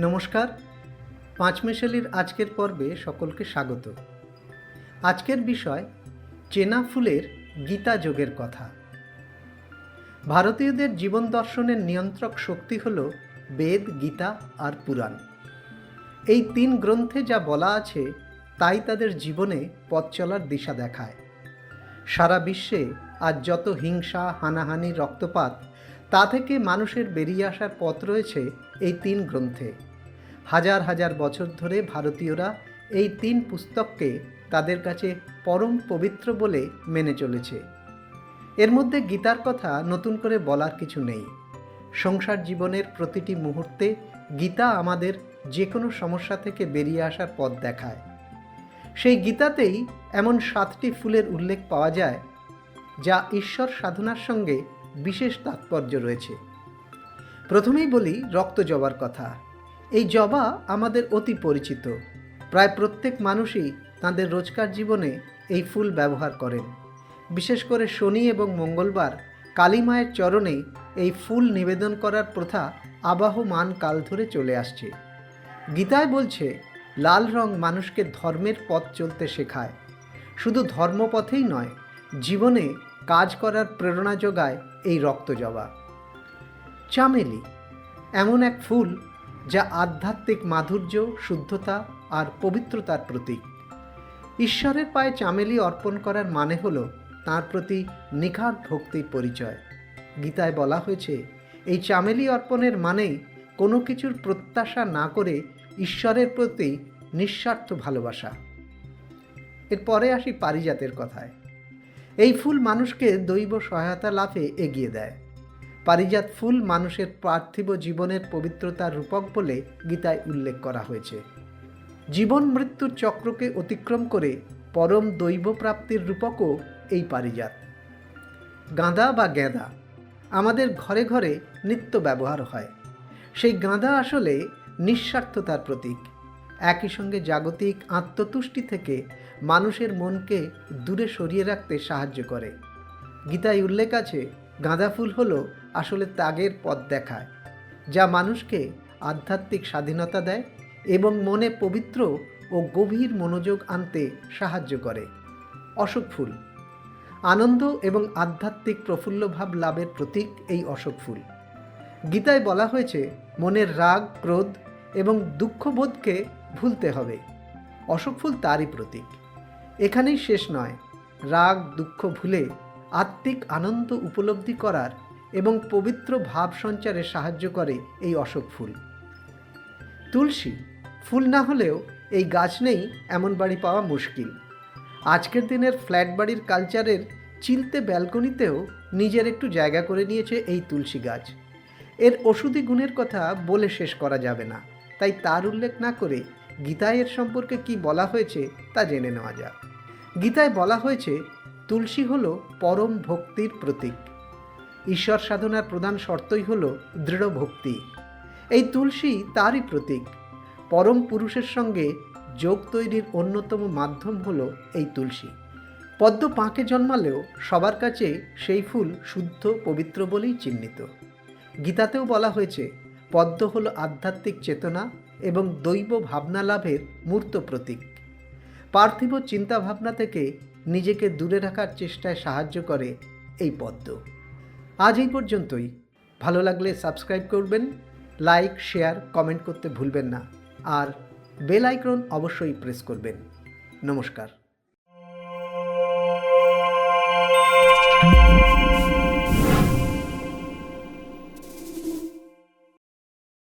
নমস্কার। পাঁচমেশালির আজকের পর্বে সকলকে স্বাগত। আজকের বিষয় চেনা ফুলের গীতা যোগের কথা। ভারতীয়দের জীবন দর্শনের নিয়ন্ত্রক শক্তি হল বেদ, গীতা আর পুরাণ। এই তিন গ্রন্থে যা বলা আছে তাই তাদের জীবনে পথ চলার দিশা দেখায়। সারা বিশ্বে আজ যত হিংসা, হানাহানি, রক্তপাত, তা থেকে মানুষের বেরিয়ে আসার পথ রয়েছে এই তিন গ্রন্থে। হাজার হাজার বছর ধরে ভারতীয়রা এই তিন পুস্তককে তাদের কাছে পরম পবিত্র বলে মেনে চলেছে। এর মধ্যে গীতার কথা নতুন করে বলার কিছু নেই। সংসার জীবনের প্রতিটি মুহূর্তে গীতা আমাদের যে কোনো সমস্যা থেকে বেরিয়ে আসার পথ দেখায়। সেই গীতাতেই এমন সাতটি ফুলের উল্লেখ পাওয়া যায়, যা ঈশ্বর সাধনার সঙ্গে বিশেষ তাৎপর্য রয়েছে। প্রথমেই বলি রক্ত জবার কথা। এই জবা আমাদের অতি পরিচিত। প্রায় প্রত্যেক মানুষই তাদের রোজকার জীবনে এই ফুল ব্যবহার করেন। বিশেষ করে শনি এবং মঙ্গলবার কালী মায়ের চরণে এই ফুল নিবেদন করার প্রথা আবাহমান কাল ধরে চলে আসছে। গীতায় বলছে, লাল রং মানুষকে ধর্মের পথ চলতে শেখায়। শুধু ধর্মপথেই নয়, জীবনে কাজ করার প্রেরণা যোগায় এই রক্তজবা চামেলি, এমন এক ফুল যা আধ্যাত্মিক মাধুর্য, শুদ্ধতা আর পবিত্রতার প্রতীক। ঈশ্বরের পায়ে চামেলি অর্পণ করার মানে হল তার প্রতি নিখাত ভক্তির পরিচয়। গীতায় বলা হয়েছে, এই চামেলি অর্পণের মানে কোনো কিছুর প্রত্যাশা না করে ঈশ্বরের প্রতি নিঃস্বার্থ ভালোবাসা। এরপরে আসি পারিজাতের কথায়। এই ফুল মানুষকে দৈব সহায়তা লাভে এগিয়ে দেয়। পারিজাত ফুল মানুষের পার্থিব জীবনের পবিত্রতার রূপক বলে গীতায় উল্লেখ করা হয়েছে। জীবন মৃত্যুর চক্রকে অতিক্রম করে পরম দৈব প্রাপ্তির রূপকও এই পারিজাত। গাঁদা বা গেঁদা আমাদের ঘরে ঘরে নিত্য ব্যবহার হয়। সেই গাঁদা আসলে নিঃস্বার্থতার প্রতীক। একই সঙ্গে জাগতিক আত্মতুষ্টি থেকে মানুষের মনকে দূরে সরিয়ে রাখতে সাহায্য করে। গীতায় উল্লেখ আছে গাঁদা ফুল হলো আসলে ত্যাগের পথ দেখায়, যা মানুষকে আধ্যাত্মিক স্বাধীনতা দেয় এবং মনে পবিত্র ও গভীর মনোযোগ আনতে সাহায্য করে। অশোক ফুল। আনন্দ এবং আধ্যাত্মিক প্রফুল্লভাব লাভের প্রতীক এই অশোক ফুল। গীতায় বলা হয়েছে, মনের রাগ, ক্রোধ এবং দুঃখবোধকে ভুলতে হবে। অশোক ফুল তারই প্রতীক। এখানেই শেষ নয়, রাগ, দুঃখ ভুলে আত্মিক আনন্দ উপলব্ধি করার এবং পবিত্র ভাব সঞ্চারে সাহায্য করে এই অশোক ফুল। তুলসী, ফুল না হলেও এই গাছ নেই এমন বাড়ি পাওয়া মুশকিল। আজকের দিনের ফ্ল্যাট বাড়ির কালচারের চিলতে ব্যালকনিতেও নিজের একটু জায়গা করে নিয়েছে এই তুলসী গাছ। এর ওষুধি গুণের কথা বলে শেষ করা যাবে না। তাই তার উল্লেখ না করে গীতায় এর সম্পর্কে কি বলা হয়েছে তা জেনে নেওয়া যাক। গীতায় বলা হয়েছে তুলসী হল পরম ভক্তির প্রতীক। ঈশ্বর সাধনার প্রধান শর্তই হল দৃঢ় ভক্তি। এই তুলসী তারই প্রতীক। পরম পুরুষের সঙ্গে যোগ তৈরির অন্যতম মাধ্যম হল এই তুলসী। পদ্ম পাঁকে জন্মালেও সবার কাছে সেই ফুল শুদ্ধ, পবিত্র বলেই চিহ্নিত। গীতাতেও বলা হয়েছে, পদ্ম হল আধ্যাত্মিক চেতনা এবং দৈব ভাবনা লাভের মূর্ত প্রতীক। পার্থিব চিন্তাভাবনা থেকে নিজেকে দূরে রাখার চেষ্টায় সাহায্য করে এই পদ্ম। আজ এই পর্যন্তই। ভালো লাগলে সাবস্ক্রাইব করবেন, লাইক, শেয়ার, কমেন্ট করতে ভুলবেন না। আর বেল আইকন অবশ্যই প্রেস করবেন। নমস্কার।